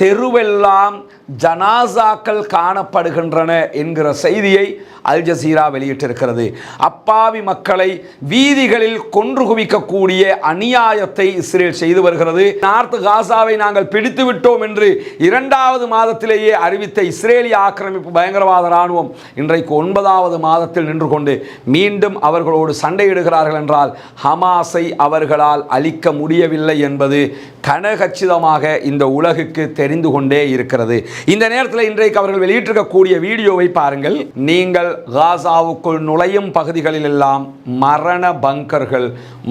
தெருவெல்லாம் ஜனாசாக்கள் காணப்படுகின்றன என்கிற செய்தியை அல் ஜசீரா வெளியிட்டிருக்கிறது. அப்பாவி மக்களை வீதிகளில் கொன்று குவிக்கக்கூடிய அநியாயத்தை இஸ்ரேல் செய்து வருகிறது. நார்த் காசாவை நாங்கள் பிடித்து விட்டோம் என்று இரண்டாவது மாதத்திலேயே அறிவித்த இஸ்ரேலிய ஆக்கிரமிப்பு பயங்கரவாத இராணுவம் இன்றைக்கு ஒன்பதாவது மாதத்தில் நின்று கொண்டு மீண்டும் அவர்களோடு சண்டையிடுகிறார்கள் என்றால் ஹமாஸை அவர்களால் அழிக்க முடியவில்லை என்பது கனகச்சிதமாக இந்த உலகுக்கு தெரிந்து கொண்டே இருக்கிறது. இந்த நேரத்தில் இன்றைக்கு அவர்கள் வெளியிட்டிருக்கக்கூடிய வீடியோவை பாருங்கள். நீங்கள் காசாவுக்குள் நுழையும் பகுதிகளில் எல்லாம் மரண பங்கர்கள்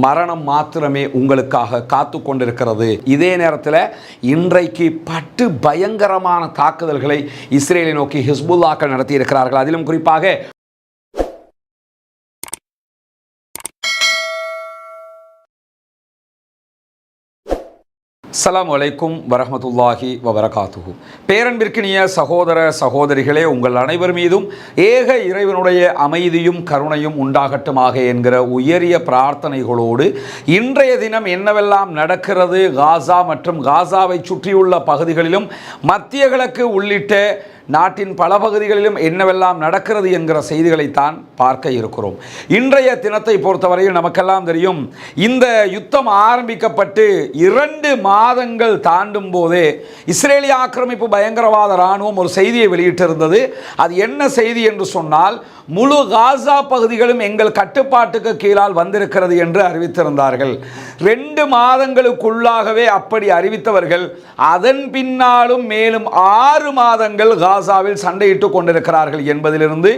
மரணம் மாத்திரமே உங்களுக்காக காத்து கொண்டிருக்கிறது. இதே நேரத்தில் இன்றைக்கு பட்டு பயங்கரமான தாக்குதல்களை இஸ்ரேலை நோக்கி ஹிஸ்புல்லாக்கள் நடத்தி இருக்கிறார்கள் அதிலும் குறிப்பாக அஸ்லாம் வலைக்கும் வரமத்துல்லாஹி வபரகாத்துஹு. பேரன்பிற்கினிய சகோதர சகோதரிகளே உங்கள் அனைவர் மீதும் ஏக இறைவனுடைய அமைதியும் கருணையும் உண்டாகட்டுமாக என்கிற உயரிய பிரார்த்தனைகளோடு இன்றைய தினம் என்னவெல்லாம் நடக்கிறது? காசா மற்றும் காசாவை சுற்றியுள்ள பகுதிகளிலும் மத்திய கிழக்கு உள்ளிட்ட நாட்டின் பல பகுதிகளிலும் என்னவெல்லாம் நடக்கிறது என்கிற செய்திகளைத்தான் பார்க்க இருக்கிறோம். இன்றைய தினத்தை பொறுத்தவரையில் நமக்கெல்லாம் தெரியும் இந்த யுத்தம் ஆரம்பிக்கப்பட்டு இரண்டு மாதங்கள் தாண்டும் போதே இஸ்ரேலிய ஆக்கிரமிப்பு பயங்கரவாத இராணுவம் ஒரு செய்தியை வெளியிட்டிருந்தது. அது என்ன செய்தி என்று சொன்னால் முழு காசா பகுதிகளும் எங்கள் கட்டுப்பாட்டுக்கு கீழால் வந்திருக்கிறது என்று அறிவித்திருந்தார்கள். ரெண்டு மாதங்களுக்குள்ளாகவே அப்படி அறிவித்தவர்கள் அதன் பின்னாலும் மேலும் ஆறு மாதங்கள் காசாவில் சண்டையிட்டு கொண்டிருக்கிறார்கள் என்பதிலிருந்து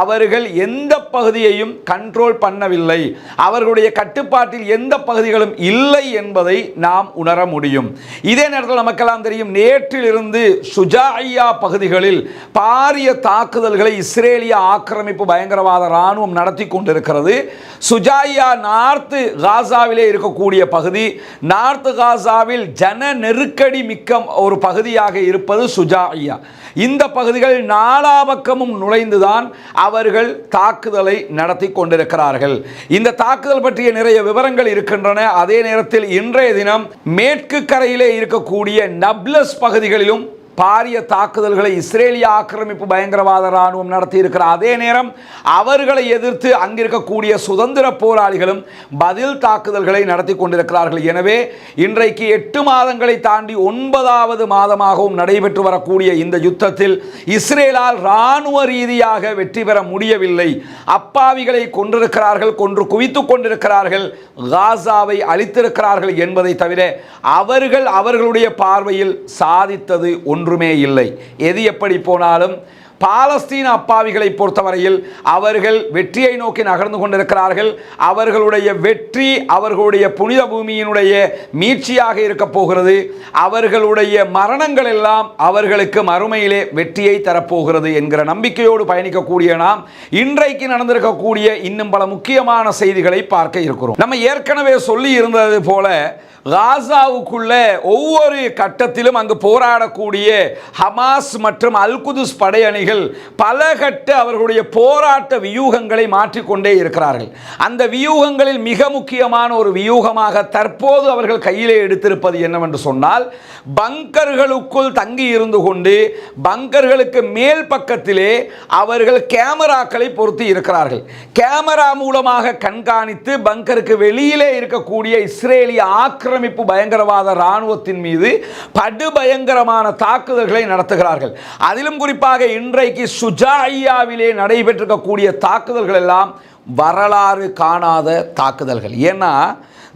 அவர்கள் எந்த பகுதியையும் கண்ட்ரோல் பண்ணவில்லை. அவர்களுடைய கட்டுப்பாட்டில் எந்த பகுதிகளும் இல்லை என்பதை நாம் உணர முடியும். இதே நேரத்தில் நமக்கெல்லாம் தெரியும் நேற்றிலிருந்து சுஜாயா பகுதிகளில் பாரிய தாக்குதல்களை இஸ்ரேலிய ஆக்கிரமிப்பு பயங்கரவாத இராணுவம் நடத்தி கொண்டிருக்கிறது. சுஜாயா நார்த்து காசாவிலே இருக்கக்கூடிய பகுதி நார்த்து காசாவில் ஜன நெருக்கடி மிக்க ஒரு பகுதியாக இருப்பது சுஜாயா இந்த பகுதிகள் நாலா பக்கமும் நுழைந்துதான் அவர்கள் தாக்குதலை நடத்தி கொண்டிருக்கிறார்கள். இந்த தாக்குதல் பற்றிய நிறைய விவரங்கள் இருக்கின்றன. அதே நேரத்தில் இன்றைய தினம் மேற்கு கரையிலே இருக்கக்கூடிய நப்லஸ் பகுதிகளிலும் பாரிய தாக்குதல்களை இஸ்ரேலிய ஆக்கிரமிப்பு பயங்கரவாத இராணுவம் நடத்தியிருக்கிற அதே நேரம் அவர்களை எதிர்த்து அங்கிருக்கக்கூடிய சுதந்திர போராளிகளும் பதில் தாக்குதல்களை நடத்தி கொண்டிருக்கிறார்கள். எனவே இன்றைக்கு எட்டு மாதங்களை தாண்டி ஒன்பதாவது மாதமாகவும் நடைபெற்று வரக்கூடிய இந்த யுத்தத்தில் இஸ்ரேலால் இராணுவ ரீதியாக வெற்றி பெற முடியவில்லை. அப்பாவிகளை கொன்றிருக்கிறார்கள் கொன்று குவித்துக் கொண்டிருக்கிறார்கள் காசாவை அழித்திருக்கிறார்கள் என்பதை தவிர அவர்கள் அவர்களுடைய பார்வையில் சாதித்தது ஒன்று. ஒன்றுமே இல்லை. எது எப்படி போனாலும் பாலஸ்தீன அப்பாவிகளை பொறுத்தவரையில் அவர்கள் வெற்றியை நோக்கி நகர்ந்து கொண்டிருக்கிறார்கள். அவர்களுடைய வெற்றி அவர்களுடைய புனித பூமியினுடைய மீட்சியாக இருக்க போகிறது. அவர்களுடைய மரணங்கள் எல்லாம் அவர்களுக்கு மறுமையிலே வெற்றியை தரப்போகிறது என்கிற நம்பிக்கையோடு பயணிக்கக்கூடிய நாம் இன்றைக்கு நடந்திருக்கக்கூடிய இன்னும் பல முக்கியமான செய்திகளை பார்க்க இருக்கிறோம். நம்ம ஏற்கனவே சொல்லி இருந்தது போல காசாவுக்குள்ள ஒவ்வொரு கட்டத்திலும் அங்கு போராடக்கூடிய ஹமாஸ் மற்றும் அல்குதுஸ் படையணி பல கட்ட அவர்களுடைய போராட்ட வியூகங்களை மாற்றிக்கொண்டே இருக்கிறார்கள். அந்த வியூகங்களில் மிக முக்கியமான ஒரு வியூகமாக தற்போது அவர்கள் கையிலே எடுத்திருப்பது என்னவென்று சொன்னால் பங்கர்களுக்குள் தங்கி இருந்து கொண்டு பங்கர்களுக்கு மேல் பக்கத்திலே அவர்கள் கேமராக்களை பொருத்தி இருக்கிறார்கள். கேமரா மூலமாக கண்காணித்து பங்கருக்கு வெளியிலே இருக்கக்கூடிய இஸ்ரேலிய ஆக்கிரமிப்பு பயங்கரவாத இராணுவத்தின் மீது படுபயங்கரமான தாக்குதல்களை நடத்துகிறார்கள். அதிலும் குறிப்பாக இன்றைக்கு சுஜாயாவிலே நடைபெற்றிருக்கக்கூடிய தாக்குதல்கள் எல்லாம் வரலாறு காணாத தாக்குதல்கள். ஏன்னா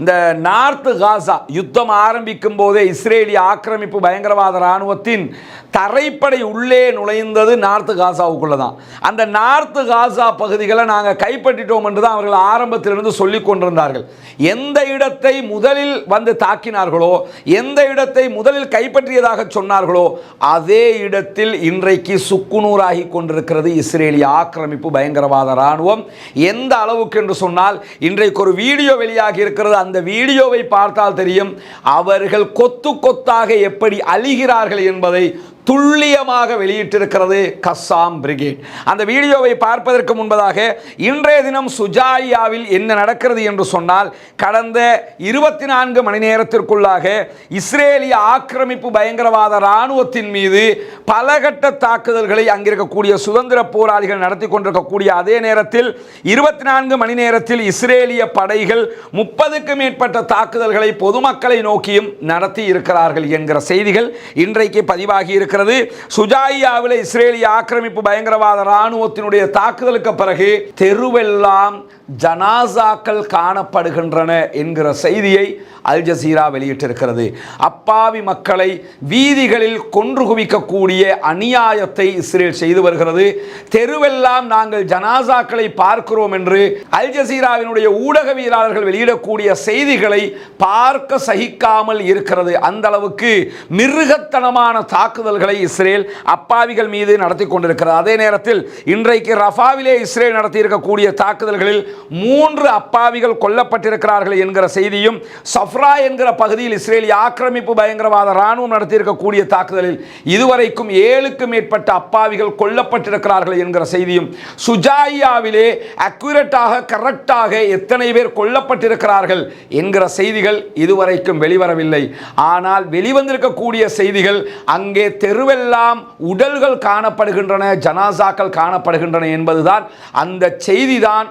இந்த நார்த்து காசா யுத்தம் ஆரம்பிக்கும் போதே இஸ்ரேலிய ஆக்கிரமிப்பு பயங்கரவாத இராணுவத்தின் தரைப்படை உள்ளே நுழைந்தது நார்த்து காசாவுக்குள்ள தான் அந்த நார்த்து காசா பகுதிகளை நாங்கள் கைப்பற்றிட்டோம் என்று தான் அவர்கள் ஆரம்பத்திலிருந்து சொல்லி கொண்டிருந்தார்கள். எந்த இடத்தை முதலில் வந்து தாக்கினார்களோ எந்த இடத்தை முதலில் கைப்பற்றியதாக சொன்னார்களோ அதே இடத்தில் இன்றைக்கு சுக்குநூறாகி கொண்டிருக்கிறது இஸ்ரேலிய ஆக்கிரமிப்பு பயங்கரவாத இராணுவம். எந்த எந்த அளவுக்கு என்று சொன்னால் இன்றைக்கு ஒரு வீடியோ வெளியாகி இருக்கிறது. அந்த வீடியோவை பார்த்தால் தெரியும் அவர்கள் கொத்து கொத்தாக எப்படி அழிகிறார்கள் என்பதை துல்லியமாக வெளியிட்டிருக்கிறது கஸ்ஸாம் பிரிகேட். அந்த வீடியோவை பார்ப்பதற்கு முன்பதாக இன்றைய தினம் சுஜாயாவில் என்ன நடக்கிறது என்று சொன்னால் கடந்த இருபத்தி நான்கு மணி நேரத்திற்குள்ளாக இஸ்ரேலிய ஆக்கிரமிப்பு பயங்கரவாத இராணுவத்தின் மீது பலகட்ட தாக்குதல்களை அங்கிருக்கக்கூடிய சுதந்திர போராளிகள் நடத்தி கொண்டிருக்கக்கூடிய அதே நேரத்தில் இருபத்தி நான்கு மணி நேரத்தில் இஸ்ரேலிய படைகள் முப்பதுக்கு மேற்பட்ட தாக்குதல்களை பொதுமக்களை நோக்கியும் நடத்தி இருக்கிறார்கள் என்கிற செய்திகள் இன்றைக்கு பதிவாகி இருக்கிறது. சுஜாயியாவில் இஸ்ரேலிய ஆக்கிரமிப்பு பயங்கரவாத இராணுவத்தினுடைய தாக்குதலுக்கு பிறகு தெருவெல்லாம் ஜனாசாக்கள் காணப்படுகின்றன என்கிற செய்தியை அல் ஜசீரா வெளியிட்டிருக்கிறது. அப்பாவி மக்களை வீதிகளில் கொன்று குவிக்கக்கூடிய அநியாயத்தை இஸ்ரேல் செய்து வருகிறது. தெருவெல்லாம் நாங்கள் ஜனாசாக்களை பார்க்கிறோம் என்று அல் ஜசீராவினுடைய ஊடகவியலாளர்கள் வெளியிடக்கூடிய செய்திகளை பார்க்க சகிக்காமல் இருக்கிறது. அந்த அளவுக்கு மிருகத்தனமான தாக்குதல்களை இஸ்ரேல் அப்பாவிகள் மீது நடத்தி கொண்டிருக்கிறது. அதே நேரத்தில் இன்றைக்கு ரஃபாவிலே இஸ்ரேல் நடத்தியிருக்கக்கூடிய தாக்குதல்களில் மூன்று அப்பாவிகள் கொல்லப்பட்டிருக்கிறார்கள் என்கிற செய்தியும் சஃப்ரா என்கிற பகுதியில் இஸ்ரேலிய ஆக்கிரமிப்பு பயங்கரவாத இராணுவம் நடத்தியிருக்கக்கூடிய தாக்குதலில் இதுவரைக்கும் ஏழுக்கு மேற்பட்ட அப்பாவிகள் கொல்லப்பட்டிருக்கிறார்கள் என்கிற செய்தியும் சுஜாயாவிலே அக்யூரட்டாக கரெக்டாக எத்தனை பேர் கொல்லப்பட்டிருக்கிறார்கள் என்கிற செய்திகள் இதுவரைக்கும் வெளிவரவில்லை. ஆனால் வெளிவந்திருக்கக்கூடிய செய்திகள் அங்கே தெருவெல்லாம் உடல்கள் காணப்படுகின்றன ஜனாசாக்கள் காணப்படுகின்றன என்பதுதான் அந்த செய்திதான்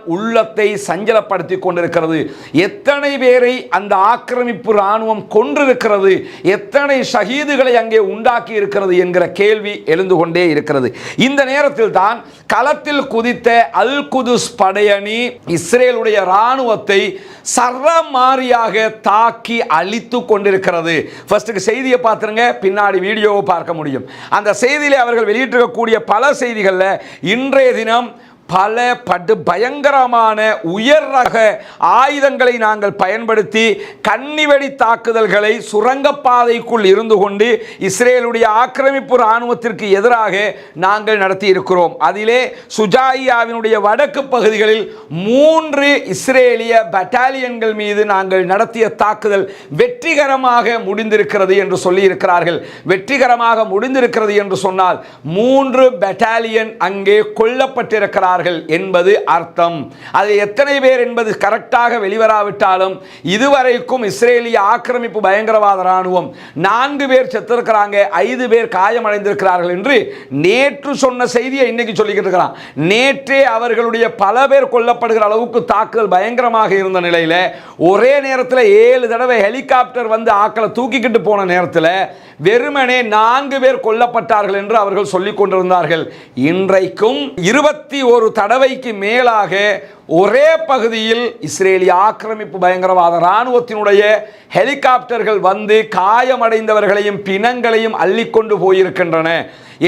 உலகத்தை சஞ்சலப்படுத்தி கொண்டிருக்கிறது. எத்தனை பேரை அந்த ஆக்கிரமிப்பு இராணுவம் கொன்றிருக்கிறது? எத்தனை ஷஹீதுகளை அங்கே உண்டாக்கி இருக்கிறது என்கிற கேள்வி எழுந்து கொண்டே இருக்கிறது. இந்த நேரத்தில் தான் களத்தில் குதித்த அல் குதுஸ் படையணி இஸ்ரேலுடைய இராணுவத்தை சரமாரியாக தாக்கி அழித்து கொண்டிருக்கிறது. ஃபர்ஸ்ட்டுக்கு செய்தியை பார்த்துருங்க பின்னாடி வீடியோவை பார்க்க முடியும். அந்த செய்தியில் அவர்கள் வெளியிட்டிருக்கக்கூடிய பல செய்திகளில் இன்றைய தினம் பல படு பயங்கரமான உயர் ரக ஆயுதங்களை நாங்கள் பயன்படுத்தி கன்னிவெடி தாக்குதல்களை சுரங்கப்பாதைக்குள் இருந்து கொண்டு இஸ்ரேலுடைய ஆக்கிரமிப்பு இராணுவத்திற்கு எதிராக நாங்கள் நடத்தி இருக்கிறோம் அதிலே சுஜாயியாவினுடைய வடக்கு பகுதிகளில் மூன்று இஸ்ரேலிய பட்டாலியன்கள் மீது நாங்கள் நடத்திய தாக்குதல் வெற்றிகரமாக முடிந்திருக்கிறது என்று சொல்லி இருக்கிறார்கள் வெற்றிகரமாக முடிந்திருக்கிறது என்று சொன்னால் மூன்று பட்டாலியன் அங்கே கொல்லப்பட்டிருக்கிறார் கொல்லப்பட்டிருக்கிறார்கள் என்பது அர்த்தம். அது எத்தனை பேர் என்பது கரெக்டாக வெளிவராவிட்டாலும் இதுவரைக்கும் இஸ்ரேலிய ஆக்கிரமிப்பு பயங்கரவாத இராணுவம் நான்கு பேர் செத்திருக்கிறாங்க ஐந்து பேர் காயமடைந்திருக்கிறார்கள் என்று நேற்று சொன்ன செய்தியை இன்னைக்கு சொல்லிக்கிட்டு இருக்கிறான் நேற்றே அவர்களுடைய பல பேர் கொல்லப்படுகிற அளவுக்கு தாக்குதல் பயங்கரமாக இருந்த நிலையில் ஒரே நேரத்தில் ஏழு தடவை ஹெலிகாப்டர் வந்து ஆக்களை தூக்கிக்கிட்டு போன நேரத்தில் வெறுமனே நான்கு பேர் கொல்லப்பட்டார்கள் என்று அவர்கள் சொல்லிக் கொண்டிருந்தார்கள். இன்றைக்கும் இருபத்தி ஒரு தடவைக்கு மேலாக ஒரே பகுதியில் இஸ்ரேலிய ஆக்கிரமிப்பு பயங்கரவாத இராணுவத்தினுடைய ஹெலிகாப்டர்கள் வந்து காயமடைந்தவர்களையும் பிணங்களையும் அள்ளிக்கொண்டு போயிருக்கின்றன.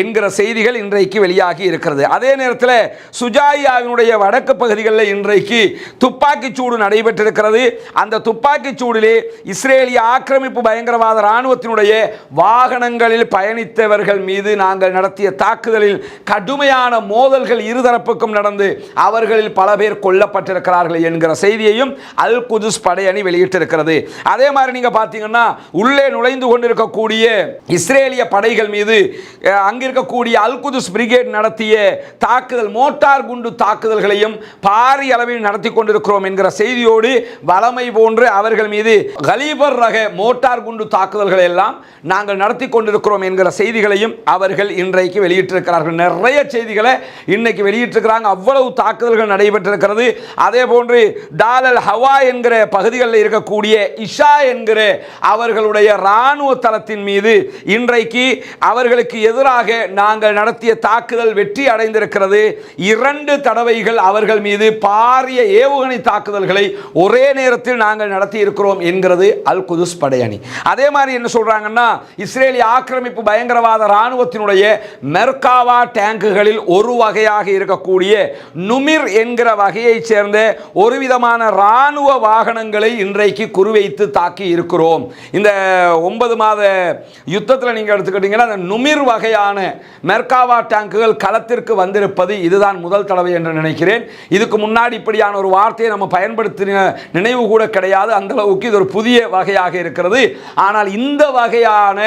என்கிற செய்திகள் இன்றைக்கு வெளியாகி இருக்கிறது. அதே நேரத்தில் சுஜாயாவினுடைய வடக்கு பகுதிகளில் இன்றைக்கு துப்பாக்கிச் சூடு நடைபெற்றிருக்கிறது. அந்த துப்பாக்கிச் சூடிலே இஸ்ரேலிய ஆக்கிரமிப்பு பயங்கரவாத இராணுவத்தினுடைய வாகனங்களில் பயணித்தவர்கள் மீது நாங்கள் நடத்திய தாக்குதலில் கடுமையான மோதல்கள் இருதரப்புக்கும் நடந்து அவர்களில் பல பேர் கொல்லப்பட்டிருக்கிறார்கள் என்கிற செய்தியையும் அல் குதுஸ் படையணி வெளியிட்டிருக்கிறது. அதே மாதிரி நீங்கள் பார்த்தீங்கன்னா உள்ளே நுழைந்து கொண்டிருக்கக்கூடிய இஸ்ரேலிய படைகள் மீது அங்கு அங்கிருக்கக்கூடிய அல்குதுஸ் பிரிகேட் நடத்திய தாக்குதல் மோட்டார் குண்டு தாக்குதல்களையும் பாரிய அளவில் நடத்தி கொண்டிருக்கிறோம் என்கிற செய்தியோடு வளமை போன்று அவர்கள் மீது கலீபர் ரக மோட்டார் குண்டு தாக்குதல்களை எல்லாம் நாங்கள் நடத்தி கொண்டிருக்கிறோம் என்கிற செய்திகளையும் அவர்கள் இன்றைக்கு வெளியிட்டிருக்கிறார்கள். நிறைய செய்திகளை இன்னைக்கு வெளியிட்டிருக்கிறாங்க. அவ்வளவு தாக்குதல்கள் நடைபெற்றிருக்கிறது. அதே போன்று டாலல் ஹவா என்கிற பகுதிகளில் இருக்கக்கூடிய இஷா என்கிற அவர்களுடைய இராணுவ தளத்தின் மீது இன்றைக்கு அவர்களுக்கு எதிராக நாங்கள் நடத்திய தாக்குதல் வெற்றி அடைந்திருக்கிறது. இரண்டு தடவைகள் அவர்கள் மீது பாரிய ஏவுகணை தாக்குதல்களை ஒரே நேரத்தில் நாங்கள் நடத்தி இருக்கிறோம் என்கிறது அல் குதுஸ் படையணி. அதே மாதிரி என்ன சொல்றாங்கன்னா இஸ்ரேலிய ஆக்கிரமிப்பு பயங்கரவாத இராணுவத்தினுடைய மெர்காவா டேங்குகளில் ஒரு வகையாக இருக்கக்கூடிய நுமிர் என்கிற வகையைச் சேர்ந்த ஒரு விதமான இராணுவ வாகனங்களை இன்றைக்கு குறிவைத்து தாக்கி இருக்கிறோம். இந்த ஒன்பது மாத யுத்தத்தில் நீங்கள் எடுத்துக்கிட்டீங்கன்னா அந்த நுமிர் வகையான மெர்காவா டேங்குகள் களத்திற்கு வந்திருப்பது இதுதான் முதல் தடவை என்று நினைக்கிறேன். இதுக்கு முன்னாடி இப்படியான ஒரு வார்த்தையை நம்ம பயன்படுத்தின நினைவு கூட கிடையாது. அந்த அளவுக்கு இது ஒரு புதிய வகையாக இருக்கிறது. ஆனால் இந்த வகையான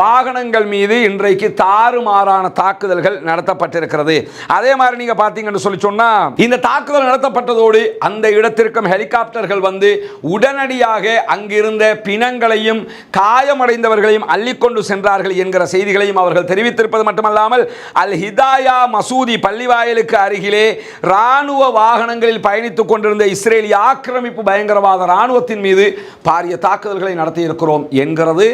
வாகனங்கள் மீது இன்றைக்கு தாறுமாறான தாக்குதல்கள் நடத்தப்பட்டிருக்கிறது. அதே மாதிரி நீங்க பார்த்தீங்கன்னு சொல்லி சொன்னா இந்த தாக்குதல் நடத்தப்பட்டதோடு அந்த இடத்திற்கும் ஹெலிகாப்டர்கள் வந்து உடனடியாக அங்கிருந்த பிணங்களையும் காயமடைந்தவர்களையும் அள்ளிக்கொண்டு சென்றார்கள் என்கிற செய்திகளையும் அவர்கள் இருப்பது மட்டுமல்லாமல் அல் ஹிதாயா மசூதி பள்ளிவாயலுக்கு அருகிலே ராணுவ வாகனங்களில் பயணித்துக் கொண்டிருந்த இஸ்ரேலிய ஆக்கிரமிப்பு பயங்கரவாத ராணுவத்தின் மீது பாரிய தாக்குதல்களை நடத்தியிருக்கிறோம் என்கிறது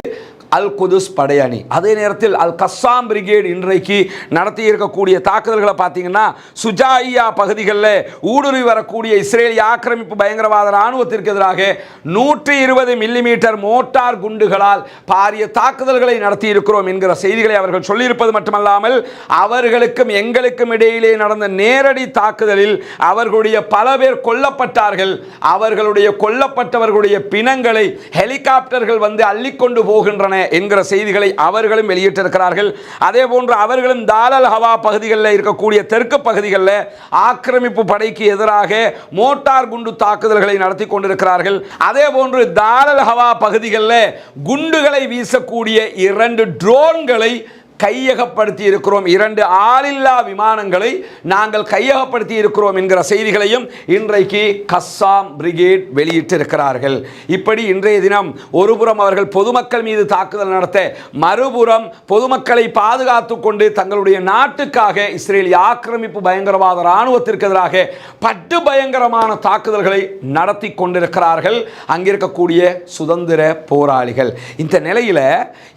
அல் குதுஸ் படையணி அதே நேரத்தில் அல் கஸ்ஸாம் பிரிகேடு இன்றைக்கு நடத்தி இருக்கக்கூடிய தாக்குதல்களை பார்த்தீங்கன்னா சுஜாயியா பகுதிகளில் ஊடுருவி வரக்கூடிய இஸ்ரேலிய ஆக்கிரமிப்பு பயங்கரவாத ராணுவத்திற்கு எதிராக நூற்றி இருபது மில்லிமீட்டர் மோட்டார் குண்டுகளால் பாரிய தாக்குதல்களை நடத்தி இருக்கிறோம் என்கிற செய்திகளை அவர்கள் சொல்லியிருப்பது மட்டுமல்லாமல் அவர்களுக்கும் எங்களுக்கும் இடையிலே நடந்த நேரடி தாக்குதலில் அவர்களுடைய பல பேர் கொல்லப்பட்டார்கள். அவர்களுடைய கொல்லப்பட்டவர்களுடைய பிணங்களை ஹெலிகாப்டர்கள் வந்து அள்ளிக்கொண்டு போகின்றன என்கிற செய்திகளை அவர்களும் வெளியிட்டிருக்கிறார்கள். அதே போன்று அவர்களும் தாலல் ஹவா பகுதிகளில் இருக்கக்கூடிய தெற்கு பகுதிகளில் ஆக்கிரமிப்பு படைக்கு எதிராக மோட்டார் குண்டு தாக்குதல்களை நடத்தி கொண்டிருக்கிறார்கள். அதே போன்று தாலல் ஹவா பகுதிகளில் குண்டுகளை வீசக்கூடிய இரண்டு ட்ரோன்களை கையகப்படுத்தி இருக்கிறோம் இரண்டு ஆளில்லா விமானங்களை நாங்கள் கையகப்படுத்தி இருக்கிறோம் என்கிற செய்திகளையும் இன்றைக்கு கஸ்ஸாம் பிரிகேட் வெளியிட்டிருக்கிறார்கள். இப்படி இன்றைய தினம் ஒருபுறம் அவர்கள் பொதுமக்கள் மீது தாக்குதல் நடத்த மறுபுறம் பொதுமக்களை பாதுகாத்து கொண்டு தங்களுடைய நாட்டுக்காக இஸ்ரேல் ஆக்கிரமிப்பு பயங்கரவாத இராணுவத்திற்கு எதிராக பட்டு பயங்கரமான தாக்குதல்களை நடத்தி கொண்டிருக்கிறார்கள். அங்கிருக்கக்கூடிய சுதந்திர போராளிகள். இந்த நிலையில்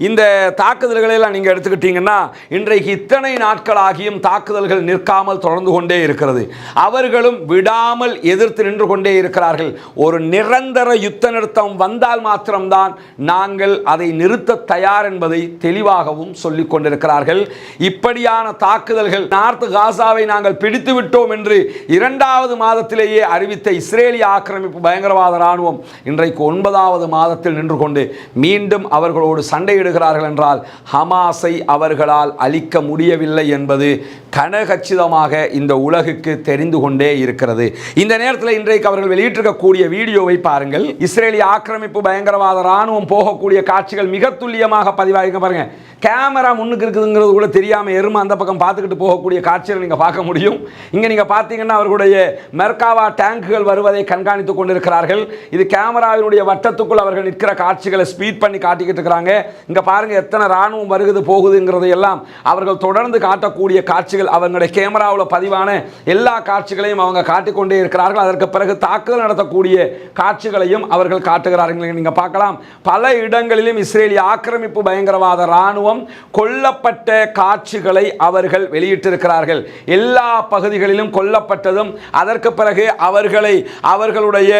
இந்த தாக்குதல்களை எல்லாம் நீங்கள் பார்த்தீங்கன்னா இன்றைக்கு இத்தனை நாட்களாகியும் தாக்குதல்கள் நிற்காமல் தொடர்ந்து கொண்டே இருக்கிறது. அவர்களும் விடாமல் எதிர்த்து நின்று கொண்டே இருக்கிறார்கள். ஒரு நிரந்தர யுத்த நிறுத்தம் வந்தால் மாத்திரம்தான் நாங்கள் அதை நிறுத்த தயார் என்பதை தெளிவாகவும் சொல்லிக் கொண்டிருக்கிறார்கள். இப்படியான தாக்குதல்கள் நார்த் காசாவை நாங்கள் பிடித்து விட்டோம் என்று இரண்டாவது மாதத்திலேயே அறிவித்த இஸ்ரேலிய ஆக்கிரமிப்பு பயங்கரவாத இராணுவம் இன்றைக்கு ஒன்பதாவது மாதத்தில் நின்று கொண்டு மீண்டும் அவர்களோடு சண்டையிடுகிறார்கள் என்றால் ஹமாஸை அவர் அவர்களால் அழிக்க முடியவில்லை என்பது கனகச்சிதமாக இந்த உலகுக்கு தெரிந்து கொண்டே இருக்கிறது. இந்த நேரத்தில் இன்றைக்கு அவர்கள் வெளியிட்டிருக்கக்கூடிய வீடியோவை பாருங்கள். இஸ்ரேலிய ஆக்கிரமிப்பு பயங்கரவாத ராணுவம் போகக்கூடிய காட்சிகள் மிக துல்லியமாக பதிவாகிக்க பாருங்க கேமரா முன்னுக்கு இருக்குதுங்கிறது கூட தெரியாமல் எருமை அந்த பக்கம் பார்த்துக்கிட்டு போகக்கூடிய காட்சிகள் நீங்கள் பார்க்க முடியும். இங்கே நீங்கள் பார்த்தீங்கன்னா அவர்களுடைய மெர்காவா டேங்குகள் வருவதை கண்காணித்துக் கொண்டிருக்கிறார்கள். இது கேமராவினுடைய வட்டத்துக்குள் அவர்கள் நிற்கிற காட்சிகளை ஸ்பீட் பண்ணி காட்டிக்கிட்டு இருக்கிறாங்க. இங்கே பாருங்கள் எத்தனை ராணுவம் வருகுது போகுதுங்கிற எல்லாம் அவர்கள் தொடர்ந்து காட்டக்கூடிய காட்சிகள் அவங்களுடைய கேமராவில் பதிவான எல்லா காட்சிகளையும் அவங்க காட்டிக்கொண்டே இருக்கிறார்கள். அதற்கு பிறகு தாக்குதல் நடத்தக்கூடிய காட்சிகளையும் அவர்கள் காட்டுகிறார்கள். நீங்கள் பார்க்கலாம். பல இடங்களிலும் இஸ்ரேலிய ஆக்கிரமிப்பு பயங்கரவாத இராணுவம் கொல்லப்பட்ட காட்சிகளை அவர்கள் வெளியிட்டிருக்கிறார்கள். எல்லா பகுதிகளிலும் கொல்லப்பட்டதும் அதற்கு பிறகு அவர்களை அவர்களுடைய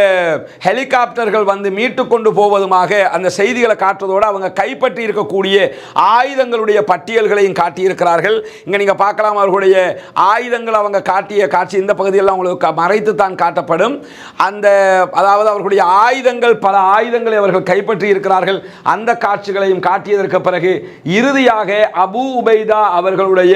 ஹெலிகாப்டர்கள் வந்து மீட்டு கொண்டு போவதுமாக அந்த செய்திகளை காட்டுவதோடு அவங்க கைப்பற்றி இருக்கக்கூடிய ஆயுதங்களுடைய பட்டியல்களையும் காட்டியிருக்கிறார்கள். இங்கே நீங்கள் பார்க்கலாம் அவர்களுடைய ஆயுதங்கள் அவங்க காட்டிய காட்சி இந்த பகுதியெல்லாம் அவங்களுக்கு மறைத்து தான் காட்டப்படும். அந்த அதாவது அவர்களுடைய ஆயுதங்கள் பல ஆயுதங்களை அவர்கள் கைப்பற்றி இருக்கிறார்கள் அந்த காட்சிகளையும் காட்டியதற்கு பிறகு இறுதியாக அபு உபைதா அவர்களுடைய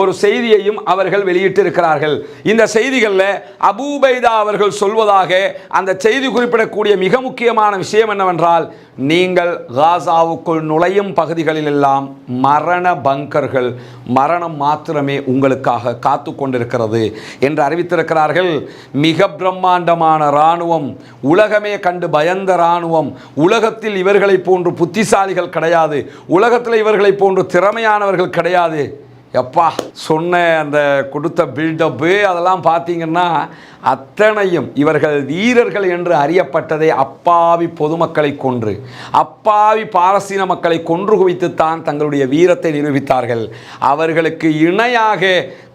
ஒரு செய்தியையும் அவர்கள் வெளியிட்டிருக்கிறார்கள். இந்த செய்திகளில் அபு உபைதா அவர்கள் சொல்வதாக அந்த செய்தி குறிப்பிடக்கூடிய மிக முக்கியமான விஷயம் என்னவென்றால் நீங்கள் காசாவுக்குள் நுழையும் பகுதிகளில் எல்லாம் மரண பங்கர்கள் மரணம் மாத்திரமே உங்களுக்காக காத்து கொண்டிருக்கிறது என்று அறிவித்திருக்கிறார்கள். மிக பிரம்மாண்டமான இராணுவம் உலகமே கண்டு பயந்த இராணுவம். உலகத்தில் இவர்களை போன்று புத்திசாலிகள் கிடையாது. உலகத்தில் இவர்களை போன்று திறமையானவர்கள் கிடையாது. எப்பா சொன்ன அந்த கொடுத்த பில்டப்பு அதெல்லாம் பார்த்தீங்கன்னா அத்தனையும் இவர்கள் வீரர்கள் என்று அறியப்பட்டதை அப்பாவி பொதுமக்களை கொன்று அப்பாவி பாரசீன மக்களை கொன்று குவித்துத்தான் தங்களுடைய வீரத்தை நிரூபித்தார்கள். அவர்களுக்கு இணையாக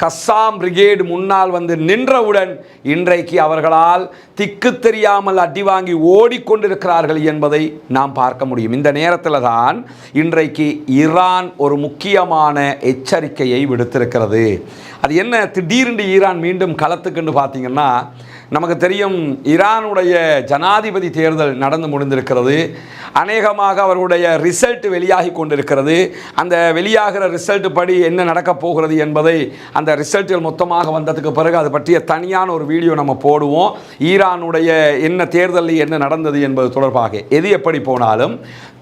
கஸ்ஸாம் பிரிகேடு முன்னால் வந்து நின்றவுடன் இன்றைக்கு அவர்களால் திக்கு தெரியாமல் அடி வாங்கி ஓடிக்கொண்டிருக்கிறார்கள் என்பதை நாம் பார்க்க முடியும். இந்த நேரத்தில் தான் இன்றைக்கு ஈரான் ஒரு முக்கியமான எச்சரிக்கையை விடுத்திருக்கிறது. அது என்ன திடீரென்று ஈரான் மீண்டும் களத்துக்குன்னு பார்த்தீங்கன்னா நமக்கு தெரியும் ஈரானுடைய ஜனாதிபதி தேர்தல் நடந்து முடிந்திருக்கிறது. அநேகமாக அவருடைய ரிசல்ட் வெளியாகி கொண்டிருக்கிறது. அந்த வெளியாகிற ரிசல்ட் படி என்ன நடக்கப் போகிறது என்பதை அந்த ரிசல்ட்டுகள் மொத்தமாக வந்ததுக்கு பிறகு அது பற்றிய தனியான ஒரு வீடியோ நம்ம போடுவோம். ஈரானுடைய என்ன தேர்தலில் என்ன நடந்தது என்பது தொடர்பாக. எது எப்படி போனாலும்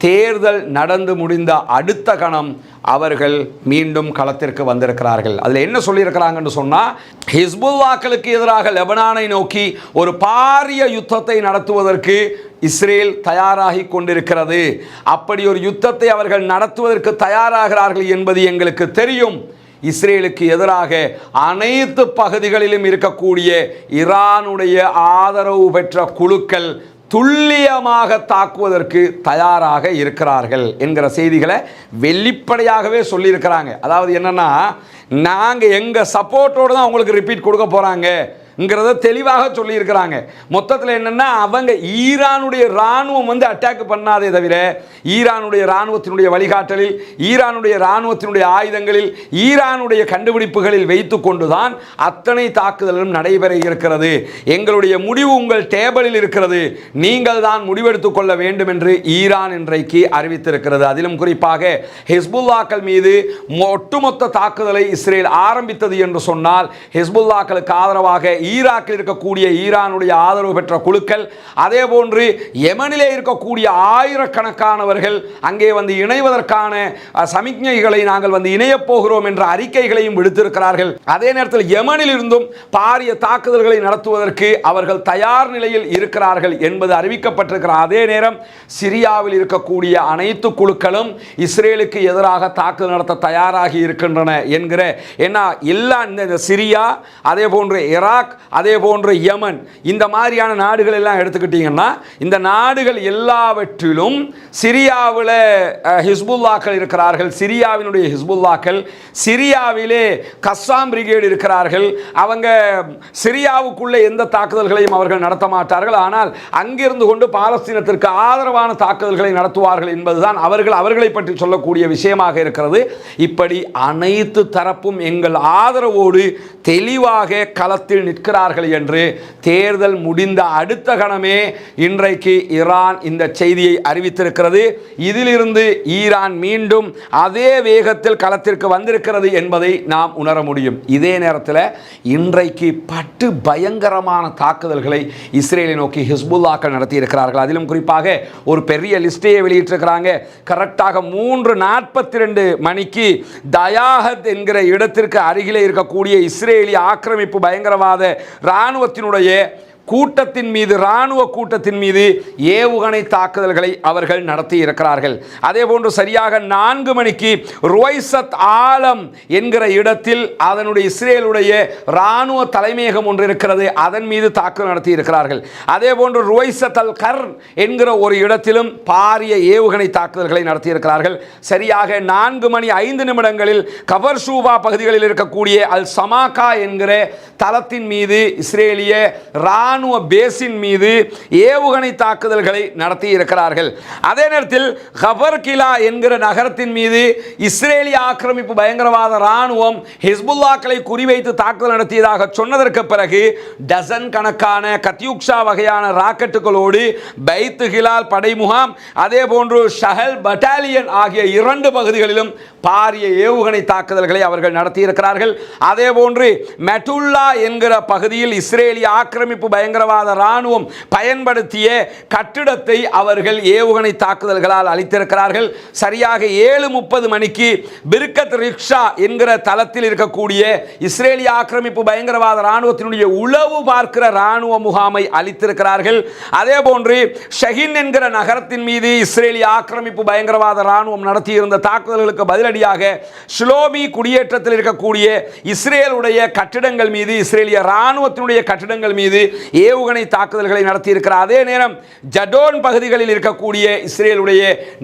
தேர்தல் நடந்து முடிந்த அடுத்த கணம் அவர்கள் மீண்டும் களத்திற்கு வந்திருக்கிறார்கள். அதில் என்ன சொல்லியிருக்கிறாங்கன்னு சொன்னால் ஹிஸ்புல்லாக்களுக்கு எதிராக லெபனானை நோக்கி ஒரு பாரிய யுத்தத்தை நடத்துவதற்கு இஸ்ரேல் தயாராகி கொண்டிருக்கிறது. அப்படி ஒரு யுத்தத்தை அவர்கள் நடத்துவதற்கு தயாராகிறார்கள் என்பது எங்களுக்கு தெரியும். இஸ்ரேலுக்கு எதிராக அனைத்து பகுதிகளிலும் இருக்கக்கூடிய ஈரானுடைய ஆதரவு பெற்ற குழுக்கள் துல்லியமாக தாக்குவதற்கு தயாராக இருக்கிறார்கள் என்கிற செய்திகளை வெளிப்படையாகவே சொல்லியிருக்கிறாங்க. அதாவது என்னன்னா நாங்கள் எங்கள் சப்போர்ட்டோடு தான் அவங்களுக்கு ரிப்பீட் கொடுக்க போகிறாங்க ங்கிறத தெளிவாக சொல்லியிருக்கிறாங்க. மொத்தத்தில் என்னென்னா அவங்க ஈரானுடைய இராணுவம் வந்து அட்டாக் பண்ணாதே தவிர ஈரானுடைய இராணுவத்தினுடைய வழிகாட்டலில் ஈரானுடைய இராணுவத்தினுடைய ஆயுதங்களில் ஈரானுடைய கண்டுபிடிப்புகளில் வைத்து கொண்டுதான் அத்தனை தாக்குதலும் நடைபெற இருக்கிறது. எங்களுடைய முடிவு உங்கள் டேபிளில் இருக்கிறது. நீங்கள் தான் முடிவெடுத்துக் கொள்ள வேண்டும் என்று ஈரான் இன்றைக்கு அறிவித்திருக்கிறது. அதிலும் குறிப்பாக ஹிஸ்புல்லாக்கள் மீது ஒட்டுமொத்த தாக்குதலை இஸ்ரேல் ஆரம்பித்தது என்று சொன்னால் ஹிஸ்புல்லாக்களுக்கு ஆதரவாக ஈராக்கில் இருக்கக்கூடிய ஈரானுடைய ஆதரவு பெற்ற குழுக்கள் அதே போன்று யமனிலே இருக்கக்கூடிய ஆயிரக்கணக்கானவர்கள் அங்கே வந்து இணைவதற்கான சமிக்ஞைகளை நாங்கள் வந்து இணையப் போகிறோம் என்ற அறிக்கைகளையும் விடுத்திருக்கிறார்கள். அதே நேரத்தில் யமனில் இருந்தும் பாரிய தாக்குதல்களை நடத்துவதற்கு அவர்கள் தயார் நிலையில் இருக்கிறார்கள் என்பது அறிவிக்கப்பட்டிருக்கிற அதே நேரம் சிரியாவில் இருக்கக்கூடிய அனைத்து குழுக்களும் இஸ்ரேலுக்கு எதிராக தாக்குதல் நடத்த தயாராகி இருக்கின்றன என்கிற ஏன்னா எல்லா இந்த சிரியா அதே போன்று ஈராக் அதே போன்று யமன். இந்த மாதிரியான நாடுகள் எல்லாம் எடுத்துக்கிட்டிங்கன்னா இந்த நாடுகள் எல்லாவற்றிலும் சிரியாவில் ஹிஸ்புல்லாக்கள் இருக்கிறார்கள். சிரியாவினுடைய ஹிஸ்புல்லாக்கள் சிரியாவிலே கஸ்ஸாம் பிரிகேடு இருக்கிறார்கள். அவங்க சிரியாவுக்குள்ளே எந்த தாக்குதல்களையும் அவர்கள் நடத்த மாட்டார்கள். ஆனால் அங்கிருந்து கொண்டு பாலஸ்தீனத்திற்கு ஆதரவான தாக்குதல்களை நடத்துவார்கள் என்பதுதான் அவர்கள் அவர்களை பற்றி சொல்லக்கூடிய விஷயமாக இருக்கிறது. இப்படி அனைத்து தரப்பும் எங்கள் ஆதரவோடு தெளிவாக களத்தில் இருக்கிறார்கள் என்று தேர்தல் முடிந்த அடுத்த கணமே இன்றைக்கு ஈரான் இந்த செய்தியை அறிவித்திருக்கிறது. இதிலிருந்து ஈரான் மீண்டும் அதே வேகத்தில் களத்திற்கு வந்திருக்கிறது என்பதை நாம் உணர முடியும். இதே நேரத்தில் இன்றைக்கு பட்டு பயங்கரமான தாக்குதல்களை இஸ்ரேலை நோக்கி ஹிஸ்புல்லாக்கள் நடத்தியிருக்கிறார்கள். அதிலும் குறிப்பாக ஒரு பெரிய லிஸ்டையை வெளியிட்டிருக்கிறாங்க. கரெக்டாக மூன்று நாற்பத்தி ரெண்டு மணிக்கு தயாகத் என்கிற இடத்திற்கு அருகிலே இருக்கக்கூடிய இஸ்ரேலிய ஆக்கிரமிப்பு பயங்கரவாத இராணுவத்தினுடைய கூட்டத்தின் மீது இராணுவ கூட்டத்தின் மீது ஏவுகணை தாக்குதல்களை அவர்கள் நடத்தி இருக்கிறார்கள். அதே போன்று சரியாக நான்கு மணிக்கு ருவைசத் ஆலம் என்கிற இடத்தில் அதனுடைய இஸ்ரேலுடைய இராணுவ தலைமையகம் ஒன்று இருக்கிறது. அதன் மீது தாக்குதல் நடத்தி இருக்கிறார்கள். அதே போன்று ருவைசத் அல் கர் என்கிற ஒரு இடத்திலும் பாரிய ஏவுகணை தாக்குதல்களை நடத்தி இருக்கிறார்கள். சரியாக நான்கு மணி ஐந்து நிமிடங்களில் கவர் ஷூபா பகுதிகளில் இருக்கக்கூடிய அல் சமாகா என்கிற தளத்தின் மீது இஸ்ரேலிய இராணுவ இராணுவ பேஸின் மீது ஏவுகணை தாக்குதல்களை நடத்தி இருக்கிறார்கள் அதே நேரத்தில் ஹபர் கிலா என்கிற நகரத்தின் மீது இஸ்ரேலிய ஆக்கிரமிப்பு பயங்கரவாத இராணுவம் ஹிஸ்புல்லாக்களை குறிவைத்து தாக்குதல் நடத்தியதாக சொன்னதற்கு பிறகு டசன் கணக்கான கத்யூக்ஷா வகையான ராக்கெட்டுகளோடு பைத்து ஹிலால் படை முகாம் அதே போன்று ஷஹல் பட்டாலியன் ஆகிய இரண்டு பகுதிகளிலும் பாரிய ஏவுகணை தாக்குதல்களை அவர்கள் நடத்தியிருக்கிறார்கள். அதே போன்று மெட்டுல்லா என்கிற பகுதியில் இஸ்ரேலிய ஆக்கிரமிப்பு பயங்கரவாத இராணுவம் பயன்படுத்திய கட்டிடத்தை அவர்கள் ஏவுகணை தாக்குதல்களால் அளித்திருக்கிறார்கள் சரியாக ஏழு முப்பது மணிக்கு பிர்கத் ரிக்ஷா என்கிற தளத்தில் இருக்கக்கூடிய இஸ்ரேலிய ஆக்கிரமிப்பு பயங்கரவாத இராணுவத்தினுடைய உளவு பார்க்கிற இராணுவ முகாமை அளித்திருக்கிறார்கள் அதே போன்று ஷஹின் என்கிற நகரத்தின் மீது இஸ்ரேலிய ஆக்கிரமிப்பு பயங்கரவாத இராணுவம் நடத்தியிருந்த தாக்குதல்களுக்கு பதிலடியாக ஷ்லோமி குடியேற்றத்தில் இருக்கக்கூடிய இஸ்ரேலுடைய கட்டிடங்கள் மீது இஸ்ரேலிய இராணுவத்தினுடைய கட்டிடங்கள் மீது ஏவுகணை தாக்குதல்களை நடத்தியிருக்கிறார் அதே நேரம் ஜடோன் பகுதிகளில் இருக்கக்கூடிய இஸ்ரேலுடைய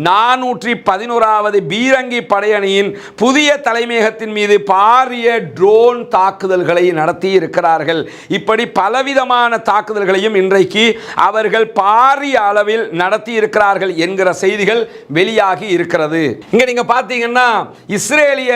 நானூற்றி பதினோராவது பீரங்கி படையணியின் புதிய தலைமையகத்தின் மீது பாரிய ட்ரோன் தாக்குதல்களை நடத்தி இருக்கிறார்கள் இப்படி பலவிதமான தாக்குதல்களையும் இன்றைக்கு அவர்கள் பாரிய அளவில் நடத்தி இருக்கிறார்கள் என்கிற செய்திகள் வெளியாகி இருக்கிறது. இங்க நீங்க பார்த்தீங்கன்னா இஸ்ரேலிய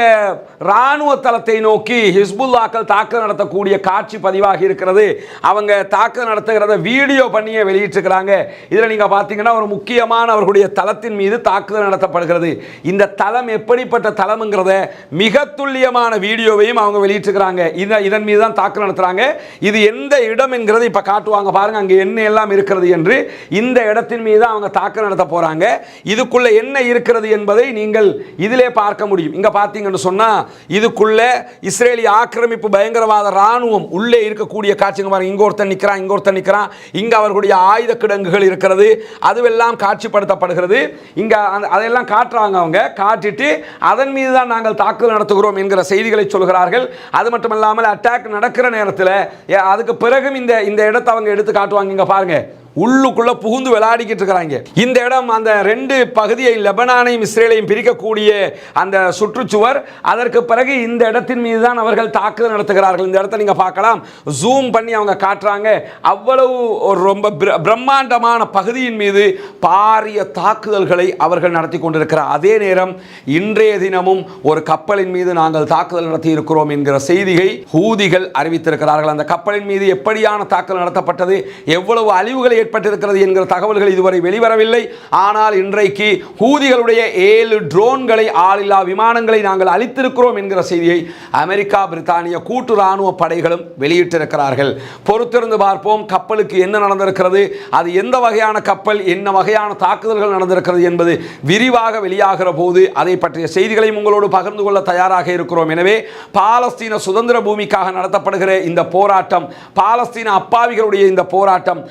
ராணுவ தளத்தை நோக்கி ஹிஸ்புல்லாக்கள் தாக்குதல் நடத்தக்கூடிய காட்சி பதிவாகி இருக்கிறது. அவங்க தாக்கம் நடத்துகிறத வீடியோ பண்ணியே வெளியிட்டிருக்கிறாங்க. இதில் நீங்கள் பார்த்தீங்கன்னா ஒரு முக்கியமான அவர்களுடைய தளத்தின் மீது தாக்குதல் நடத்தப்படுகிறது. இந்த தளம் எப்படிப்பட்ட தளம்ங்கிறத மிக துல்லியமான வீடியோவையும் அவங்க வெளியிட்டிருக்கிறாங்க. இதை இதன் மீது தான் தாக்குதல் நடத்துகிறாங்க இது எந்த இடம் என்கிறது இப்போ காட்டுவாங்க. பாருங்க அங்கே என்ன எல்லாம் இருக்கிறது என்று இந்த இடத்தின் மீது அவங்க தாக்குதல் நடத்த போகிறாங்க இதுக்குள்ளே என்ன இருக்கிறது என்பதை நீங்கள் இதிலே பார்க்க முடியும். இங்கே பார்த்தீங்கன்னு சொன்னால் இதுக்குள்ளே இஸ்ரேலிய ஆக்கிரமிப்பு பயங்கரவாத ராணுவம் உள்ளே இருக்கக்கூடிய காட்சிங்க பாருங்கள் இங்கே ஒருத்தர் ஒருத்தன் நிற்கிறான் இங்க ஒருத்தர் நிற்கிறான். இங்க அவர்களுடைய ஆயுத கிடங்குகள் இருக்கிறது. அதுவெல்லாம் காட்சிப்படுத்தப்படுகிறது. இங்க அந்த- அதையெல்லாம் காட்டுறாங்க அவங்க. காட்டிட்டு அதன் மீது தான் நாங்கள் தாக்குதல் நடத்துகிறோம் என்கிற செய்திகளை சொல்கிறார்கள். அது மட்டும் இல்லாமல் அட்டாக் நடக்கிற நேரத்தில் அதுக்கு பிறகும் இந்த இந்த இடத்தை அவங்க எடுத்து காட்டுவாங்க. இங்கே பாருங்க. உள்ளுக்குள்ள புகுந்து விளையாடிக்கிட்டு இருக்கிறாங்க. இந்த இடம் அந்த ரெண்டு பகுதியை லெபனானையும் இஸ்ரேலையும் பிரிக்கக்கூடிய அந்த சுற்றுச்சுவர் அதற்கு பிறகு இந்த இடத்தின் மீது தான் அவர்கள் தாக்குதல் நடத்துகிறார்கள். இந்த இடத்தை நீங்க பார்க்கலாம். ஜூம் பண்ணி அவங்க காட்டுறாங்க. அவ்வளவு ஒரு ரொம்ப பிர- பிரம்மாண்டமான பகுதியின் மீது பாரிய தாக்குதல்களை அவர்கள் நடத்தி கொண்டிருக்கிறார். அதே நேரம் இன்றைய தினமும் ஒரு கப்பலின் மீது நாங்கள் தாக்குதல் நடத்தி இருக்கிறோம் என்கிற செய்தியை ஹூதிகள் அறிவித்திருக்கிறார்கள். அந்த கப்பலின் மீது எப்படியான தாக்குதல் நடத்தப்பட்டது எவ்வளவு அழிவுகளை ஏற்பட்டிருக்கிறது என்கிற தகவல்கள் இதுவரை வெளிவரவில்லை. ஆனால் இன்றைக்கு ஹூதிகளுடைய ஏழு ட்ரோன்களை ஆளில்லா விமானங்களை நாங்கள் அளித்திருக்கிறோம் என்கிற செய்தியை அமெரிக்கா பிரித்தானிய கூட்டு ராணுவ படைகளும் வெளியிட்டிருக்கிறார்கள். பொறுத்திருந்து பார்ப்போம் கப்பலுக்கு என்ன நடந்திருக்கிறது அது எந்த வகையான கப்பல் என்ன வகையான தாக்குதல்கள் நடந்திருக்கிறது என்பது விரிவாக வெளியாகிற போது அதை பற்றிய செய்திகளையும் உங்களோடு பகிர்ந்து கொள்ள தயாராக இருக்கிறோம். எனவே பாலஸ்தீன சுதந்திர பூமிக்காக நடத்தப்படுகிற இந்த போராட்டம் பாலஸ்தீன அப்பாவிகளுடைய இந்த போராட்டம்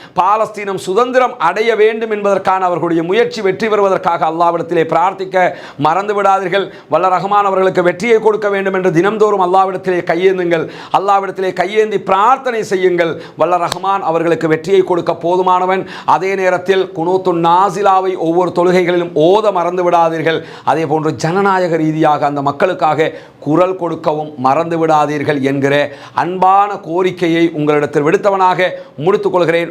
பாலஸ்தீனம் சுதந்திரம் அடைய வேண்டும் என்பதற்கான அவர்களுடைய முயற்சி வெற்றி பெறுவதற்காக அல்லாவிடத்திலே பிரார்த்திக்க மறந்து விடாதீர்கள். வல்ல ரஹ்மான் அவர்களுக்கு வெற்றியை கொடுக்க வேண்டும் என்று தினம்தோறும் அல்லாவிடத்திலே கையேந்துங்கள். அல்லாவிடத்திலே கையேந்தி பிரார்த்தனை செய்யுங்கள். வல்ல ரஹ்மான் அவர்களுக்கு வெற்றியை கொடுக்க போதுமானவன். அதே நேரத்தில் குனூத்து நாசிலாவை ஒவ்வொரு தொழுகைகளிலும் ஓத மறந்து விடாதீர்கள். அதே போன்று ஜனநாயக ரீதியாக அந்த மக்களுக்காக குரல் கொடுக்கவும் மறந்து விடாதீர்கள் என்கிற அன்பான கோரிக்கையை உங்களிடத்தில் விடுத்தவனாக முடித்துக் கொள்கிறேன்.